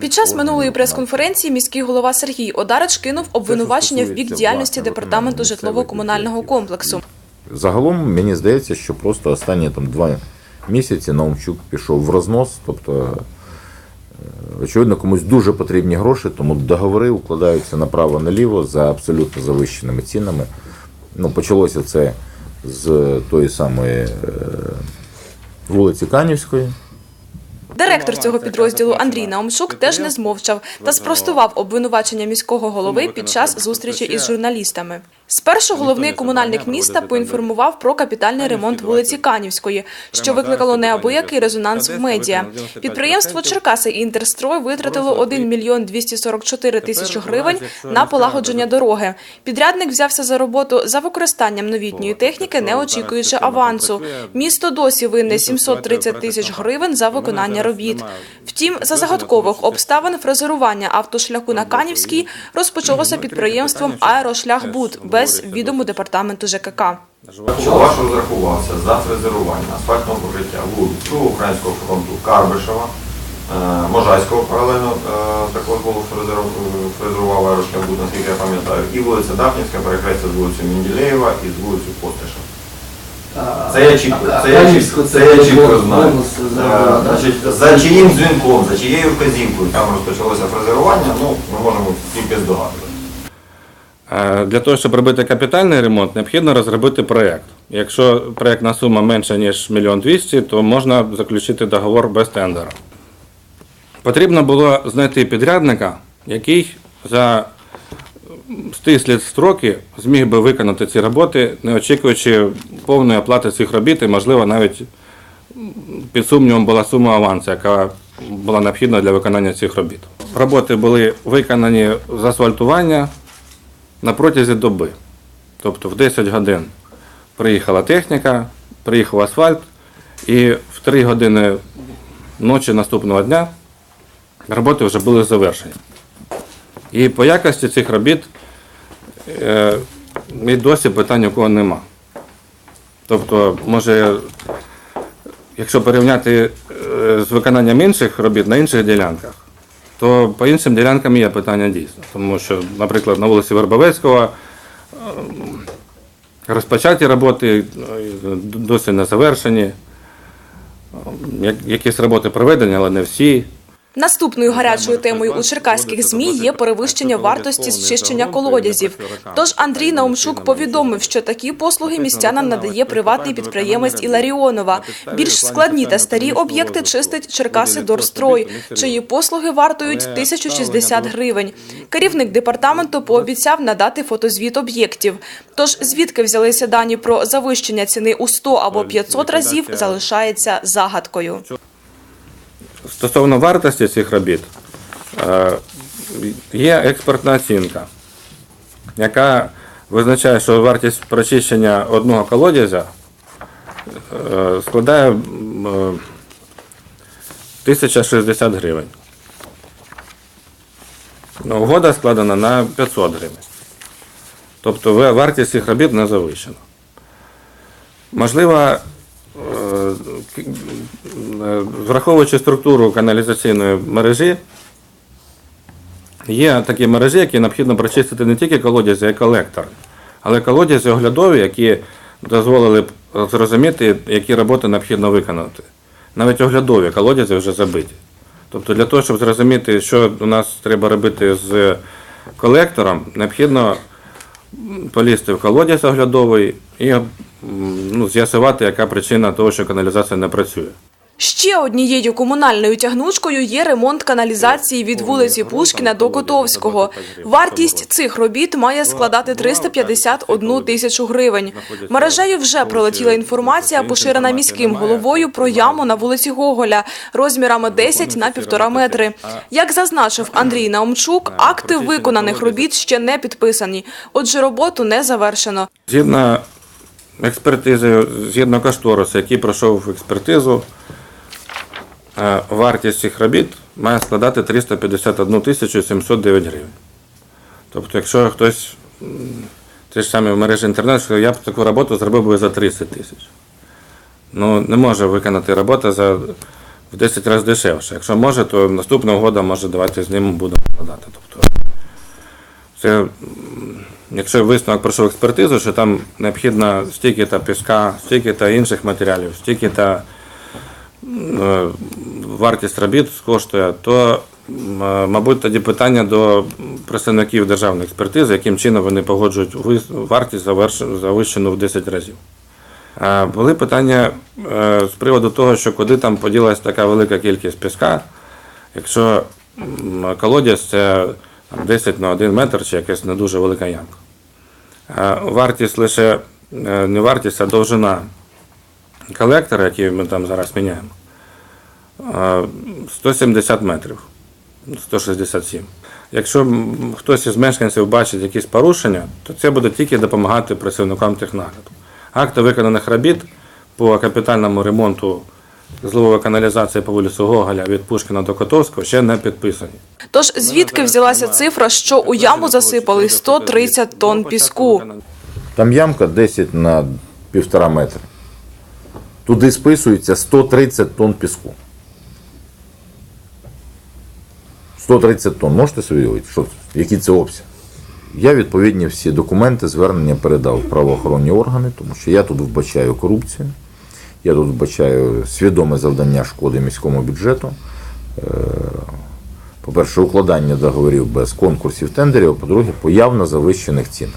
Під час минулої прес-конференції міський голова Сергій Одарич кинув обвинувачення в бік діяльності департаменту житлово-комунального комплексу. Загалом мені здається, що просто останні там два місяці Наумчук пішов в рознос. Тобто, е, очевидно, комусь дуже потрібні гроші, тому договори укладаються направо-наліво за абсолютно завищеними цінами. Ну, почалося це з тої самої е, вулиці Канівської. Директор цього підрозділу Андрій Наумчук теж не змовчав та спростував обвинувачення міського голови під час зустрічі із журналістами. Спершу головний комунальник міста поінформував про капітальний ремонт вулиці Канівської, що викликало неабиякий резонанс в медіа. Підприємство Черкаси Інтерстрой витратило 1 мільйон 244 тисячі гривень на полагодження дороги. Підрядник взявся за роботу за використанням новітньої техніки, не очікуючи авансу. Місто досі винне 730 тисяч гривень за виконання робіт. Втім, за загадкових обставин фрезерування автошляху на Канівській розпочалося підприємством Аерошляхбуд без відому департаменту ЖКК. Ваш розрахувався за фрезерування асфальтного покриття вулицю Українського фронту Карбишева, е, Можайського паралельно е, також було фрезеру- фрезерував аерошляхбуд, наскільки я пам'ятаю, і вулиця Дафнівська перехрестя з вулицею Мінділеєва і з вулицею Постиша. Це я чітко, це я чітко, це я чітко знаю. Е, за чиїм дзвінком, за чиєю вказівкою там розпочалося фрезерування, ну, ми можемо тільки здогадувати. Е, Для того, щоб робити капітальний ремонт, необхідно розробити проєкт. Якщо проєктна сума менша, ніж 1 мільйон двісті, то можна заключити договор без тендера. Потрібно було знайти підрядника, який за стислі строки зміг би виконати ці роботи, не очікуючи повної оплати цих робіт, і, можливо, навіть під сумнівом була сума авансу, яка була необхідна для виконання цих робіт. Роботи були виконані з асфальтування на протязі доби. Тобто в 10 годин приїхала техніка, приїхав асфальт, і в 3 години ночі наступного дня роботи вже були завершені. І по якості цих робіт е, і досі питань у кого нема. Тобто, може, якщо порівняти е, з виконанням інших робіт на інших ділянках, то по іншим ділянкам є питання дійсно. Тому що, наприклад, на вулиці Вербовецького е, розпочаті роботи е, досі не завершені. Е, Якісь роботи проведені, але не всі. Наступною гарячою темою у черкаських змі є перевищення вартості зчищення колодязів. Тож Андрій Наумчук повідомив, що такі послуги містянам надає приватний підприємець Іларіонова. Більш складні та старі об'єкти чистить Черкаси Дорстрой, чиї послуги вартують 1060 гривень. Керівник департаменту пообіцяв надати фотозвіт об'єктів. Тож звідки взялися дані про завищення ціни у 100 або 500 разів, залишається загадкою. Стосовно вартості цих робіт, е, є експертна оцінка, яка визначає, що вартість прочищення одного колодязя е, складає е, 1060 гривень. Ну, Угода складена на 500 гривень. Тобто вартість цих робіт не завищена. Можливо, е, е, враховуючи структуру каналізаційної мережі, є такі мережі, які необхідно прочистити не тільки колодязі, а й колектор, але колодязі оглядові, які дозволили зрозуміти, які роботи необхідно виконати. Навіть оглядові колодязі вже забиті. Тобто для того, щоб зрозуміти, що у нас треба робити з колектором, необхідно полізти в колодязь оглядовий і ну, з'ясувати, яка причина того, що каналізація не працює. Ще однією комунальною тягнучкою є ремонт каналізації від вулиці Пушкіна до Котовського. Вартість цих робіт має складати 351 тисячу гривень. Мережею вже пролетіла інформація, поширена міським головою про яму на вулиці Гоголя розмірами 10 на 1,5 метри. Як зазначив Андрій Наумчук, акти виконаних робіт ще не підписані, отже, роботу не завершено. Згідно експертизи, згідно кошторису, який пройшов експертизу, е, вартість цих робіт має складати 351 тисячу 709 гривень. Тобто, якщо хтось, ті ж самі в мережі інтернету, що я б таку роботу зробив би за 30 тисяч. Ну, не може виконати роботу за в 10 разів дешевше. Якщо може, то наступного року, може, давайте з ним будемо складати. Тобто, це, якщо висновок пройшов експертизу, що там необхідно стільки-то піска, стільки-то інших матеріалів, стільки-то е, вартість робіт коштує, то, е, мабуть, тоді питання до представників державної експертизи, яким чином вони погоджують вартість завищену в 10 разів. Були питання е, з приводу того, що куди там поділась така велика кількість піска, якщо колодязь це 10 на 1 метр чи якась не дуже велика ямка. Е, Вартість лише е, не вартість, а довжина колектора, який ми там зараз міняємо, е, 170 метрів, 167. Якщо хтось із мешканців бачить якісь порушення, то це буде тільки допомагати працівникам технагляду. Акти виконаних робіт по капітальному ремонту зливової каналізації по вулиці Гоголя від Пушкіна до Котовського ще не підписані. Тож звідки взялася цифра, що у яму засипали 130 тонн піску? Там ямка 10 на півтора метра. Туди списується 130 тонн піску. 130 тонн. Можете собі уявити, що, це? який це обсяг? Я відповідні всі документи, звернення передав в правоохоронні органи, тому що я тут вбачаю корупцію, я тут вбачаю свідоме завдання шкоди міському бюджету. Е, По-перше, укладання договорів без конкурсів тендерів, а по-друге, появно завищених цінах.